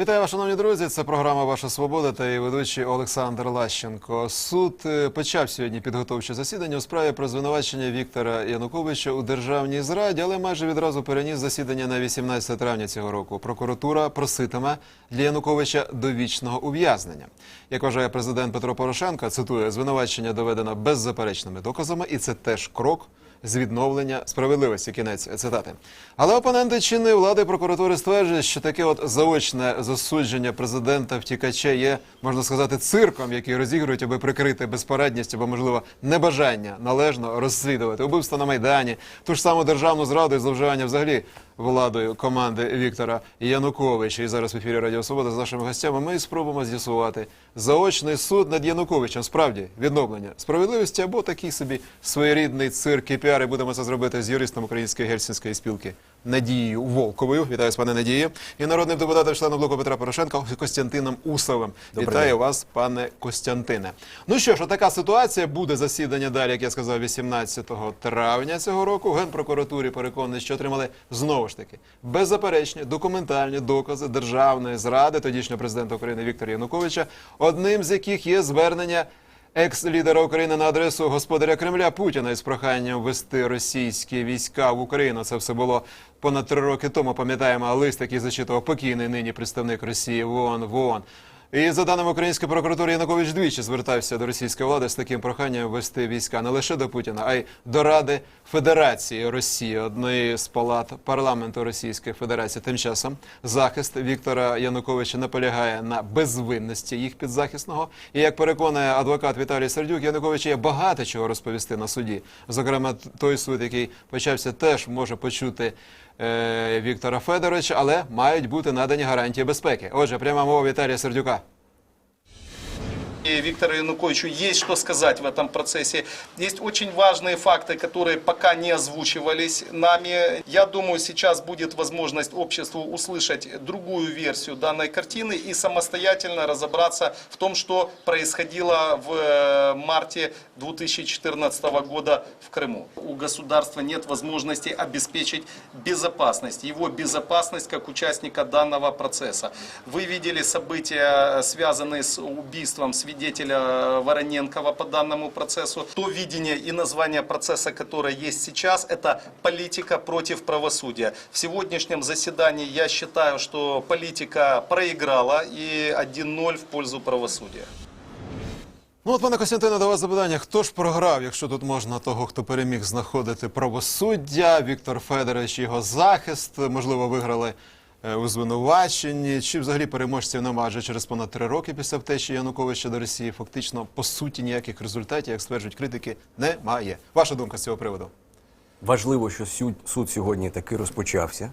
Вітаю вас, шановні друзі. Це програма Ваша Свобода та її ведучий Олександр Лащенко. Суд е, почав сьогодні підготовче засідання у справі про звинувачення Віктора Януковича у державній зраді, але майже відразу переніс засідання на 18 травня цього року. Прокуратура проситиме для Януковича довічного ув'язнення. Як вважає президент Петро Порошенко, цитую, звинувачення доведено беззаперечними доказами, і це теж крок з відновлення справедливості. Кінець цитати. Але опоненти чинної влади прокуратури стверджують, що таке от заочне засудження президента втікача є, можна сказати, цирком, який розігрують, аби прикрити безпорадність або, можливо, небажання належно розслідувати убивство на майдані, ту ж саму державну зраду і зловживання взагалі владою команди Віктора Януковича. І зараз в ефірі Радіо Свобода з нашими гостями ми спробуємо з'ясувати заочний суд над Януковичем. Справді відновлення справедливості або такий собі своєрідний цирк і піар. І будемо це зробити з юристом Української гельсінської спілки Надією Волковою. Вітаю з пане Надії. І народним депутатом членом блоку Петра Порошенка Костянтином Усовим. Вітаю вас, пане Костянтине. Ну що ж, така ситуація буде засідання далі, як я сказав, 18 травня цього року. Генпрокуратурі переконані, що отримали знову ж таки беззаперечні документальні докази державної зради тодішнього президента України Віктора Януковича, одним з яких є звернення. Екс-лідера України на адресу господаря Кремля Путіна із проханням ввести російські війська в Україну. Це все було понад три роки тому. Пам'ятаємо лист, який зачитував покійний нині представник Росії в ООН в ООН. І за даними української прокуратури, Янукович двічі звертався до російської влади з таким проханням ввести війська не лише до Путіна, а й до Ради Федерації Росії, одної з палат парламенту Російської Федерації. Тим часом захист Віктора Януковича наполягає на безвинності їх підзахисного. І як переконує адвокат Віталій Сердюк, Янукович є багато чого розповісти на суді. Зокрема, той суд, який почався, теж може почути. Е, Віктора Федоровича, але мають бути надані гарантії безпеки. Отже, пряма мова Віталія Сердюка. И Виктору Януковичу есть что сказать в этом процессе. Есть очень важные факты, которые пока не озвучивались нами. Я думаю, сейчас будет возможность обществу услышать другую версию данной картины и самостоятельно разобраться в том, что происходило в э, марте 2014 года в Крыму. У государства нет возможности обеспечить безопасность, его безопасность как участника данного процесса. Вы видели события, связанные с убийством свидетеля Вороненкова по данному процессу. То видение и название процесса, которое есть сейчас, это политика против правосудия. В сегодняшнем заседании я считаю, что политика проиграла и 1-0 в пользу правосудия. Ну от, пане Костянтине, до вас запитання. Хто ж програв, якщо тут можна того, хто переміг знаходити правосуддя, Віктор Федорович, його захист, можливо, виграли у звинуваченні, чи взагалі переможців нема, через понад три роки після втечі Януковича до Росії фактично по суті ніяких результатів, як стверджують критики, немає. Ваша думка з цього приводу? Важливо, що сю- суд сьогодні таки розпочався.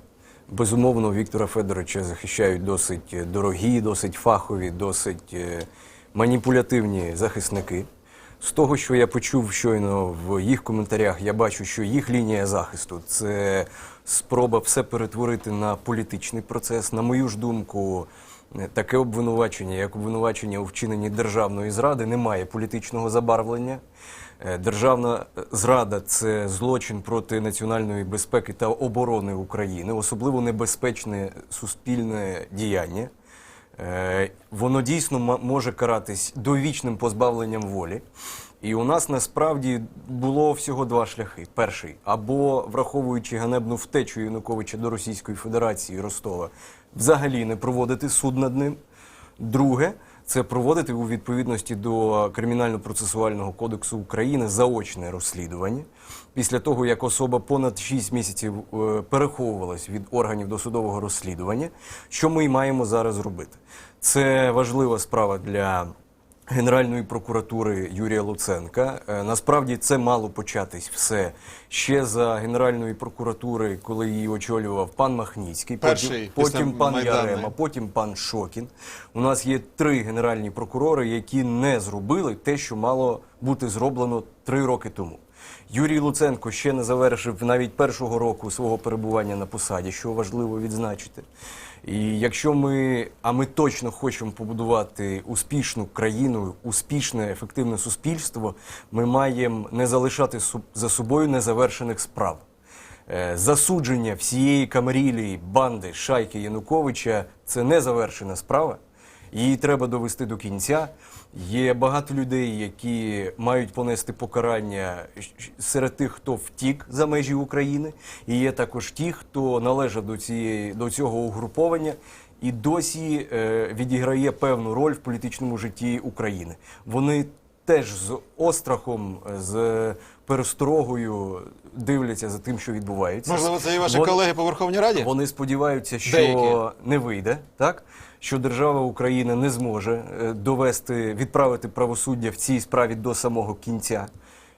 Безумовно, Віктора Федоровича захищають досить е, дорогі, досить фахові, досить е, маніпулятивні захисники. З того, що я почув щойно в їх коментарях, я бачу, що їх лінія захисту це спроба все перетворити на політичний процес. На мою ж думку, е, таке обвинувачення, як обвинувачення у вчиненні державної зради, не має політичного забарвлення. Е, Державна е, зрада це злочин проти національної безпеки та оборони України, особливо небезпечне суспільне діяння. Воно дійсно може каратись довічним позбавленням волі. І у нас насправді було всього два шляхи. Перший або враховуючи ганебну втечу Януковича до Російської Федерації Ростова, взагалі не проводити суд над ним. Друге це проводити у відповідності до Кримінально-процесуального кодексу України заочне розслідування. Після того, як особа понад 6 місяців е, переховувалась від органів досудового розслідування, що ми й маємо зараз робити. Це важлива справа для Генеральної прокуратури Юрія Луценка. Е, Насправді це мало початись все ще за Генеральної прокуратури, коли її очолював пан Махніцький, Перший, потім, потім пан Майдану. Ярема, потім пан Шокін. У нас є три генеральні прокурори, які не зробили те, що мало бути зроблено три роки тому. Юрій Луценко ще не завершив навіть першого року свого перебування на посаді, що важливо відзначити. І якщо ми, а ми точно хочемо побудувати успішну країну, успішне, ефективне суспільство, ми маємо не залишати за собою незавершених справ. Е, Засудження всієї камарілії банди шайки Януковича це не завершена справа. Її треба довести до кінця. Є багато людей, які мають понести покарання серед тих, хто втік за межі України. І є також ті, хто належав до, цієї, до цього угруповання і досі е, відіграє певну роль в політичному житті України. Вони теж з острахом, з пересторогою дивляться за тим, що відбувається. Можливо, це і ваші Вони- колеги по Верховній Раді? вони сподіваються, що Деякі. не вийде, так? Що держава Україна не зможе е, довести, відправити правосуддя в цій справі до самого кінця.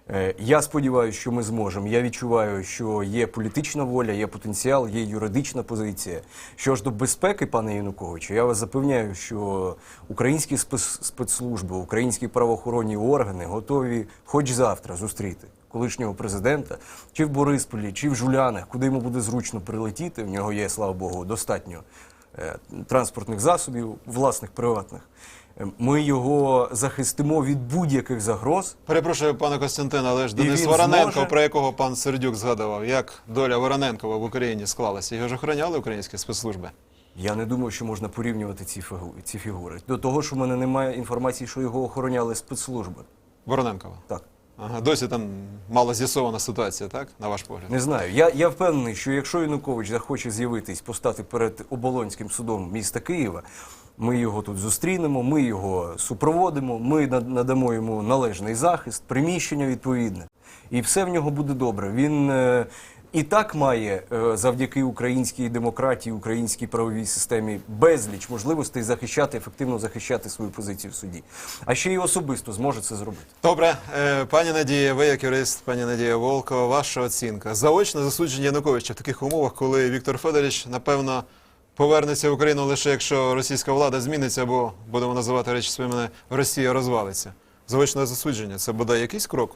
Е, Я сподіваюся, що ми зможемо. Я відчуваю, що є політична воля, є потенціал, є юридична позиція. Що ж до безпеки, пане Януковичу, я вас запевняю, що українські спец- спецслужби, українські правоохоронні органи готові хоч завтра зустріти колишнього президента, чи в Борисполі, чи в Жулянах, куди йому буде зручно прилетіти. В нього є, слава Богу, достатньо е, транспортних засобів, власних приватних. Е, Ми його захистимо від будь-яких загроз. Перепрошую, пане Костянтин, але ж Денис Вороненко, зможе- про якого пан Сердюк згадував, як доля Вороненкова в Україні склалася. Його ж охороняли українські спецслужби. Я не думаю, що можна порівнювати ці фігу- ці фігури. До того ж, у мене немає інформації, що його охороняли спецслужби. Вороненкова. Так. Ага, досі там мало з'ясована ситуація, так? На ваш погляд? Не знаю. Я, я впевнений, що якщо Янукович захоче з'явитись, постати перед оболонським судом міста Києва, ми його тут зустрінемо, ми його супроводимо, ми надамо йому належний захист, приміщення відповідне, і все в нього буде добре. Він е, і так має е, завдяки українській демократії, українській правовій системі безліч можливостей захищати, ефективно захищати свою позицію в суді. А ще й особисто зможе це зробити. Добре, е, пані Надія, ви як юрист, пані Надія Волкова, ваша оцінка. Заочне засудження Януковича в таких умовах, коли Віктор Федорович, напевно, повернеться в Україну лише якщо російська влада зміниться, або будемо називати речі своїми, Росія розвалиться. Заочне засудження це бодай якийсь крок?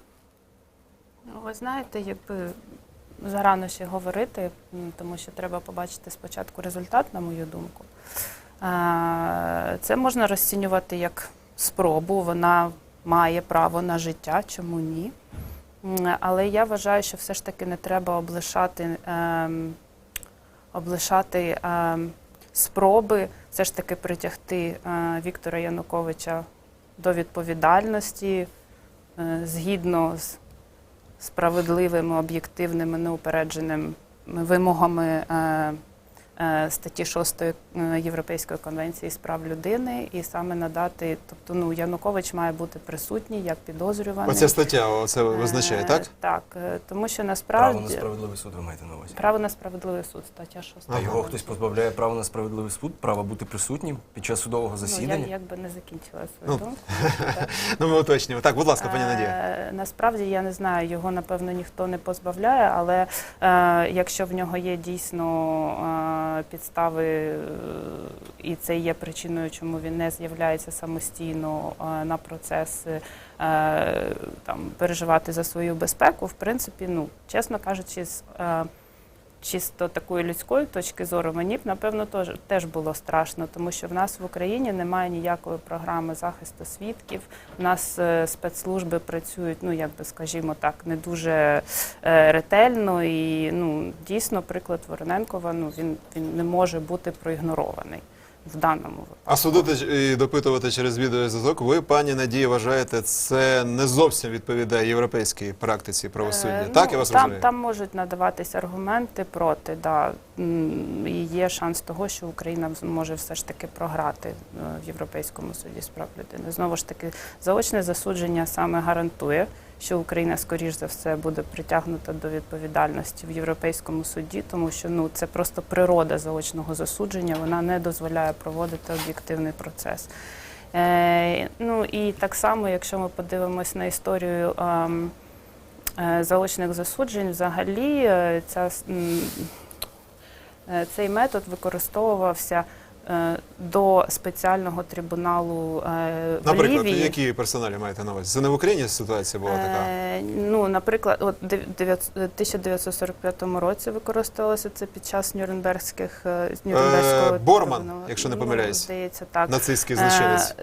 Ну, ви знаєте, якби зарано ще говорити, тому що треба побачити спочатку результат, на мою думку. Це можна розцінювати як спробу, вона має право на життя, чому ні. Але я вважаю, що все ж таки не треба облишати, ем, облишати ем, спроби все ж таки притягти е, Віктора Януковича до відповідальності е, згідно з справедливими, об'єктивними, неупередженими вимогами е, статті 6 е, Європейської конвенції з прав людини, і саме надати, тобто ну Янукович має бути присутній як підозрюваний. Оця стаття це визначає, Е, так? Так, е, тому що Право насправді на справедливий суд ви маєте на увазі. право на справедливий суд, стаття 6. А його хтось позбавляє права на справедливий суд, права бути присутнім під час судового Ну, засідання. я якби не закінчила свою Ну, думку. Так. Ну, ми уточнюємо. Так, будь ласка, пані Надія. Е, Насправді я не знаю, його напевно ніхто не позбавляє, але е, якщо в нього є дійсно е, підстави, е, і це є причиною, чому він не з'являється самостійно е, на процес е, там переживати за свою безпеку, в принципі, ну чесно кажучи, чисто такої людської точки зору, мені б напевно теж, було страшно, тому що в нас в Україні немає ніякої програми захисту свідків. У нас е, спецслужби працюють, ну як би скажімо так, не дуже е, ретельно. І ну дійсно приклад Вороненкова ну він, він не може бути проігнорований в даному випадку. А судити і допитувати через відеозв'язок, ви, пані Надія, вважаєте, це не зовсім відповідає європейській практиці правосуддя. Е, так, ну, я вас там, розумію? там можуть надаватися аргументи проти, да. І є шанс того, що Україна може все ж таки програти е, в Європейському суді з прав людини. Знову ж таки, заочне засудження саме гарантує, що Україна, скоріш за все, буде притягнута до відповідальності в Європейському суді, тому що ну це просто природа заочного засудження, вона не дозволяє проводити об'єктивний процес. Е, ну і так само, якщо ми подивимось на історію. ем, е, заочних засуджень, взагалі е, ця, е, цей метод використовувався до спеціального трибуналу е, в Наприклад, Лівії. які персоналі маєте на увазі? Це не в Україні ситуація була така? Е, Ну, наприклад, от дев- дев'ят- е, 1945 році використовувалося це під час Нюрнбергських е, Борман, трибуналу. якщо не Ну. Здається, так. Нацистський злочинець.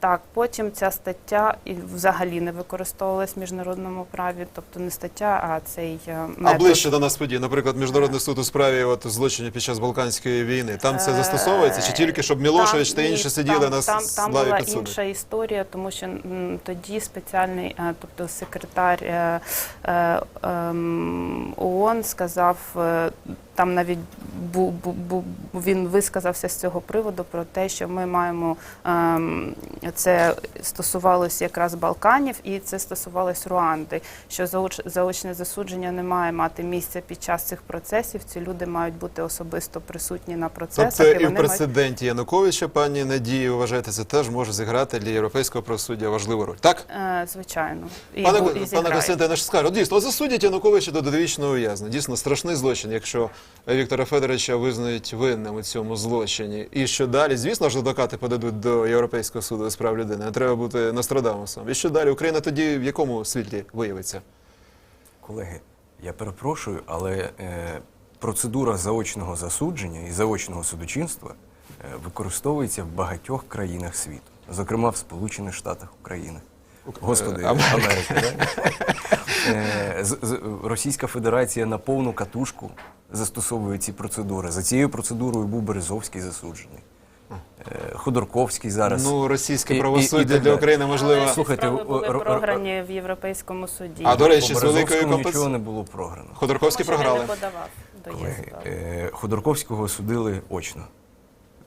Так, потім ця стаття і взагалі не використовувалась в міжнародному праві, тобто не стаття, а цей е, А ближче до нас подій, наприклад, міжнародний суд у справі от, злочинів під час Балканської війни. Там це Е, застосовується чи тільки щоб Мілошевич та інші сиділи там, на там, там славі була підсуду? інша історія, тому що тоді спеціальний, е, тобто секретар ООН сказав. Там навіть бу, бу, бу, він висказався з цього приводу про те, що ми маємо ем, це стосувалося якраз Балканів, і це стосувалось Руанди. Що заоч, заочне засудження не має мати місця під час цих процесів. Ці люди мають бути особисто присутні на процесах. Тобто і в мають- прецеденті Януковича, пані Надії, вважаєте, це теж може зіграти для європейського правосуддя важливу роль. Так? Е, Звичайно. І, Пане, і пане. Костянтине, що скаже, дійсно, засудять Януковича до довічного ув'язнення. Дійсно страшний злочин, якщо Віктора Федоровича визнають винним у цьому злочині. І що далі? Звісно ж, адвокати подадуть до Європейського суду з прав людини. Не треба бути Нострадамусом. І що далі? Україна тоді в якому світлі виявиться? Колеги, я перепрошую, але е, процедура заочного засудження і заочного судочинства е, використовується в багатьох країнах світу, зокрема в Сполучених Штатах України. Господи, Америки. да? Е, Російська Федерація на повну катушку застосовує ці процедури. За цією процедурою був Березовський засуджений. Е, Ходорковський зараз. Ну, російське І- і- і правосуддя для. України можливо. Але Слухайте, справи були програні в Європейському суді. А до речі, з великою компенс... нічого не було програно. Ходорковський Тому програли. не подавав до ЄС. е, Ходорковського судили очно.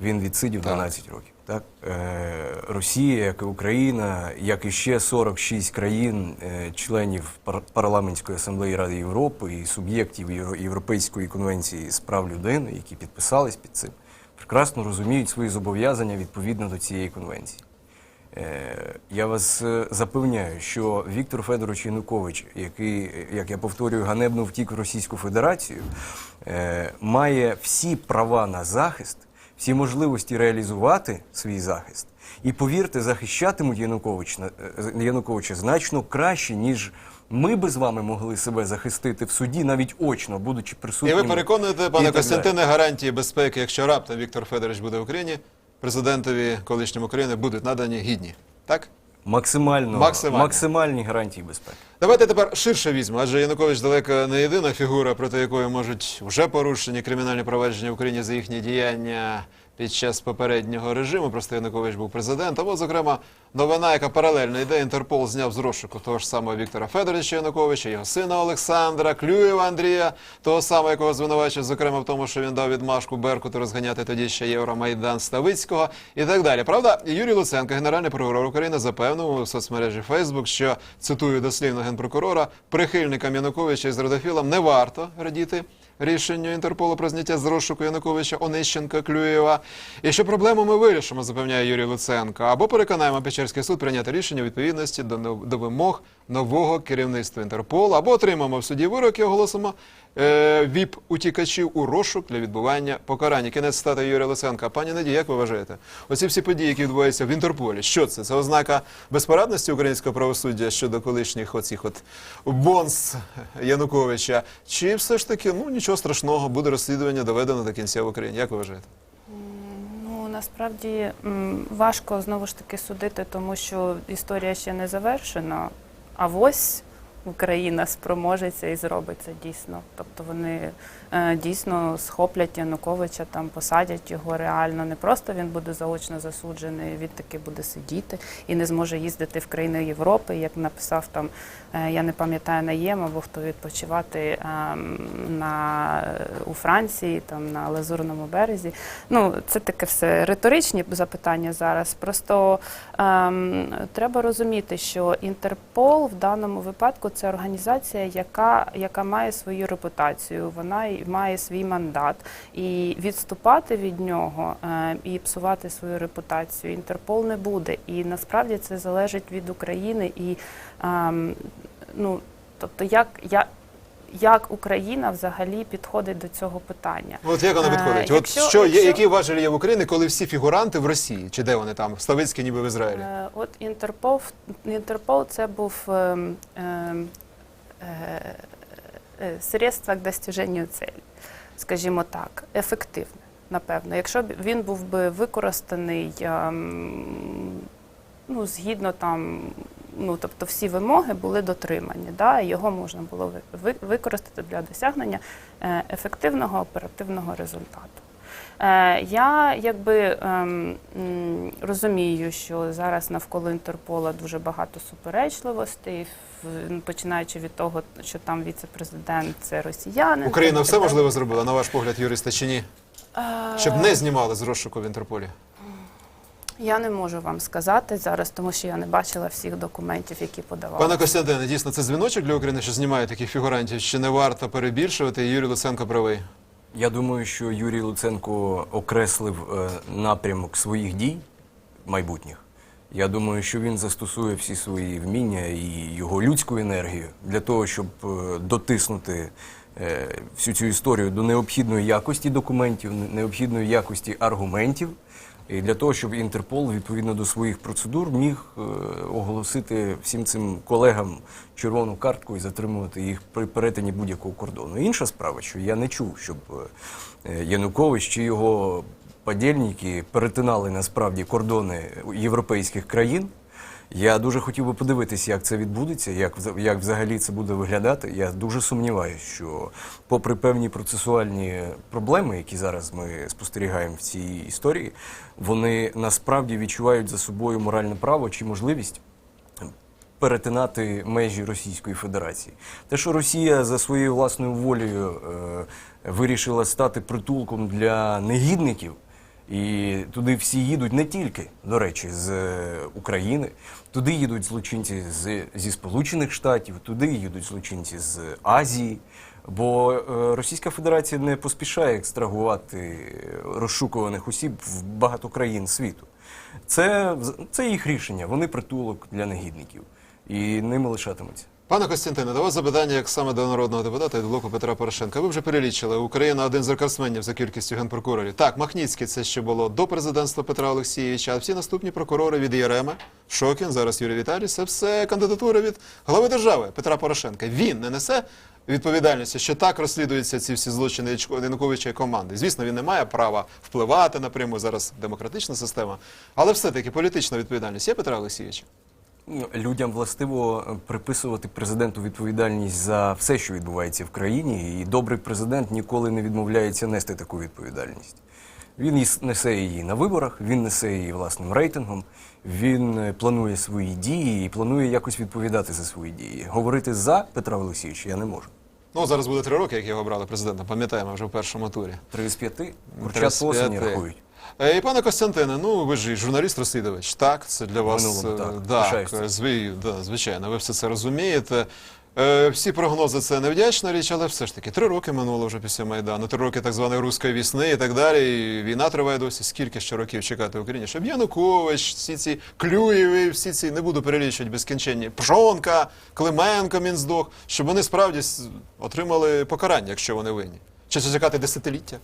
Він відсидів 12 років. Так? Е, Росія, як і Україна, як і ще 46 країн, е, членів пар- парламентської асамблеї Ради Європи і суб'єктів Європейської конвенції з прав людини, які підписались під цим, прекрасно розуміють свої зобов'язання відповідно до цієї конвенції. Е, Я вас запевняю, що Віктор Федорович Янукович, який, як я повторюю, ганебно втік в Російську Федерацію, має всі права на захист, всі можливості реалізувати свій захист. І повірте, захищатимуть Януковича, е, Януковича значно краще, ніж ми би з вами могли себе захистити в суді, навіть очно, будучи І ви переконуєте, пане Костянтине, гарантії безпеки, якщо раптом Віктор Федорович буде в Україні, президентові колишньому України будуть надані гідні. Так? Максимально, Максимально. максимальні гарантії безпеки. Давайте тепер ширше візьмемо, адже Янукович далеко не єдина фігура, проти якої можуть вже порушені кримінальні провадження в Україні за їхні діяння під час попереднього режиму. Просто Янукович був президентом. От, зокрема, новина, яка паралельно йде, Інтерпол зняв з розшуку того ж самого Віктора Федоровича Януковича, його сина Олександра, Клюєва Андрія, того самого, якого звинувачують, зокрема в тому, що він дав відмашку Беркуту розганяти тоді ще Євромайдан Ставицького і так далі. Правда, Юрій Луценко, генеральний прокурор України, запевнив у соцмережі Фейсбук, що цитую дослівно генпрокурора, прихильникам Януковича і зрадофілам не варто радіти рішенню Інтерполу про зняття з розшуку Януковича, Онищенка, Клюєва. І що проблему ми вирішимо, запевняє Юрій Луценко, або переконаємо Печерський суд прийняти рішення у відповідності до, до вимог нового керівництва Інтерполу, або отримаємо в суді вирок і оголосимо е, ВІП утікачів у розшук для відбування покарання. Кінець стати Юрія Луценка. Пані Надія, як ви вважаєте? Оці всі події, які відбуваються в Інтерполі, що це? Це ознака безпорадності українського правосуддя щодо колишніх оцих от бонс Януковича? Чи все ж таки ну нічого страшного, буде розслідування доведено до кінця в Україні? Як ви вважаєте? Ну насправді важко знову ж таки судити, тому що історія ще не завершена. А ось Україна спроможеться і зробиться дійсно. Тобто вони дійсно схоплять Януковича, там посадять його реально. Не просто він буде заочно засуджений, він таки буде сидіти і не зможе їздити в країни Європи, як написав там, е, я не пам'ятаю наєм або хто відпочивати ем, на у Франції, там на Лазурному березі. Ну, це таке все риторичні запитання зараз. Просто ем, треба розуміти, що Інтерпол в даному випадку це організація, яка, яка має свою репутацію, вона має свій мандат. І відступати від нього е, і псувати свою репутацію Інтерпол не буде. І насправді це залежить від України і ем, ну, тобто, як, як, як Україна взагалі підходить до цього питання. От як воно Е, підходить? От якщо- що якщо- які важелі є в Україні, коли всі фігуранти в Росії, чи де вони там, Ставицькі, ніби в Ізраїлі? Е, От Інтерпол, Інтерпол це був ем, ем, е, е, средство к достиженню цілі, скажімо так, ефективне, напевно. Якщо б він був би використаний ем, ну, згідно там, ну, тобто всі вимоги були дотримані, да, його можна було ви- ви- використати для досягнення е, ефективного оперативного результату. Е, Я якби ем, розумію, що зараз навколо Інтерпола дуже багато суперечливостей, починаючи від того, що там віце-президент це росіянин. Україна все можливо зробила, на ваш погляд, юриста, чи ні? Е, Щоб не знімали з розшуку в Інтерполі. Я не можу вам сказати зараз, тому що я не бачила всіх документів, які подавали. Пане Костянтине, дійсно це дзвіночок для України, що знімає таких фігурантів. Чи не варто перебільшувати? Юрій Луценко правий. Я думаю, що Юрій Луценко окреслив е, напрямок своїх дій майбутніх. Я думаю, що він застосує всі свої вміння і його людську енергію для того, щоб е, дотиснути е, всю цю історію до необхідної якості документів, необхідної якості аргументів, і для того, щоб Інтерпол відповідно до своїх процедур міг е, оголосити всім цим колегам червону картку і затримувати їх при перетині будь-якого кордону. Інша справа, що я не чув, щоб е, Янукович чи його подільники перетинали насправді кордони європейських країн. Я дуже хотів би подивитися, як це відбудеться, як, як взагалі це буде виглядати. Я дуже сумніваюся, що, попри певні процесуальні проблеми, які зараз ми спостерігаємо в цій історії, вони насправді відчувають за собою моральне право чи можливість перетинати межі Російської Федерації. Те, що Росія за своєю власною волею е, вирішила стати притулком для негідників, і туди всі їдуть не тільки, до речі, з е, України, туди їдуть злочинці з, зі Сполучених Штатів, туди їдуть злочинці з Азії. Бо е, Російська Федерація не поспішає екстрагувати розшукуваних осіб в багато країн світу. Це, це їх рішення. Вони притулок для негідників. І ними лишатимуться. Пане Костянтине, до вас запитання як саме до народного депутата від блоку Петра Порошенка. Ви вже перелічили, Україна один з рекордсменів за кількістю генпрокурорів. Так, Махніцький це ще було до президентства Петра Олексійовича, а всі наступні прокурори від Єрема, Шокін, зараз Юрій Віталій, це все кандидатури від глави держави Петра Порошенка. Він не несе відповідальності, що так розслідуються ці всі злочини Януковича і команди. Звісно, він не має права впливати напряму зараз демократична система, але все-таки політична відповідальність є Петра Олексійовича. Людям властиво е, приписувати президенту відповідальність за все, що відбувається в країні, і добрий президент ніколи не відмовляється нести таку відповідальність. Він несе її на виборах, він несе її власним рейтингом, він е, планує свої дії і планує якось відповідати за свої дії. Говорити за Петра Олексійовича я не можу. Ну, зараз буде три роки, як його обрали президентом, пам'ятаємо вже в першому турі. Три з п'яти курчат 35. осені рахують. Е, І пане Костянтине, ну ви ж і журналіст-розслідувач, так? Це для вас минулому, е, так. так, цим. е, зві- да, звичайно, ви все це розумієте. Е, Всі прогнози це невдячна річ, але все ж таки три роки минуло вже після Майдану, три роки так званої руської вісни і так далі. І війна триває досі. Скільки ще років чекати в Україні? Щоб Янукович, всі ці Клюєві, всі ці не буду перелічувати безкінченні Пшонка, Клименко, Мінздох, щоб вони справді с- отримали покарання, якщо вони винні. Чи це чекати десятиліття?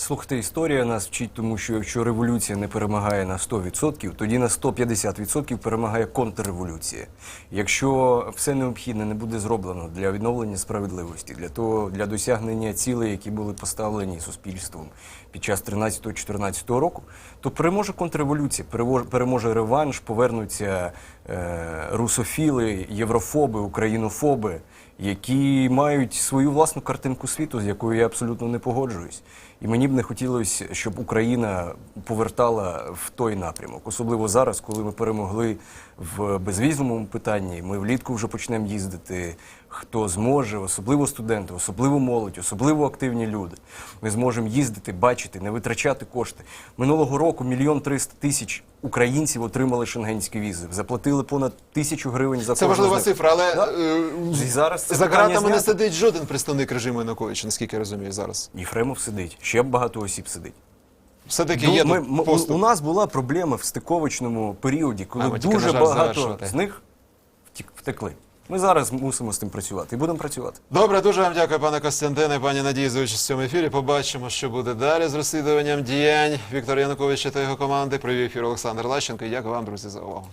Слухайте, історія нас вчить, тому що якщо революція не перемагає на 100%, тоді на 150% перемагає контрреволюція. Якщо все необхідне не буде зроблено для відновлення справедливості, для того для досягнення цілей, які були поставлені суспільством під час 13-14 року, то переможе контрреволюція, переможе реванш, повернуться е, русофіли, єврофоби, українофоби, які мають свою власну картинку світу, з якою я абсолютно не погоджуюсь. І мені б не хотілося, щоб Україна повертала в той напрямок, особливо зараз, коли ми перемогли в безвізовому питанні. Ми влітку вже почнемо їздити. Хто зможе, особливо студенти, особливо молодь, особливо активні люди. Ми зможемо їздити, бачити, не витрачати кошти. Минулого року мільйон триста тисяч українців отримали шенгенські візи, заплатили понад тисячу гривень за Це важлива цифра, але Да. е, І зараз це за ґратами не сидить жоден представник режиму Януковича, наскільки я розумію зараз. Єфремов сидить, ще багато осіб сидить. Все-таки Ну, є ми, тут ми- поступ. у нас була проблема в стиковочному періоді, коли А, тільки, дуже на жаль, багато завершувати. з них втік- втекли. Ми зараз мусимо з тим працювати і будемо працювати. Добре, дуже вам дякую, пане Костянтине, пані Надії, за участь в цьому ефірі. Побачимо, що буде далі з розслідуванням діянь Віктора Януковича та його команди. Привів ефір Олександр Лащенко. І дякую вам, друзі, за увагу.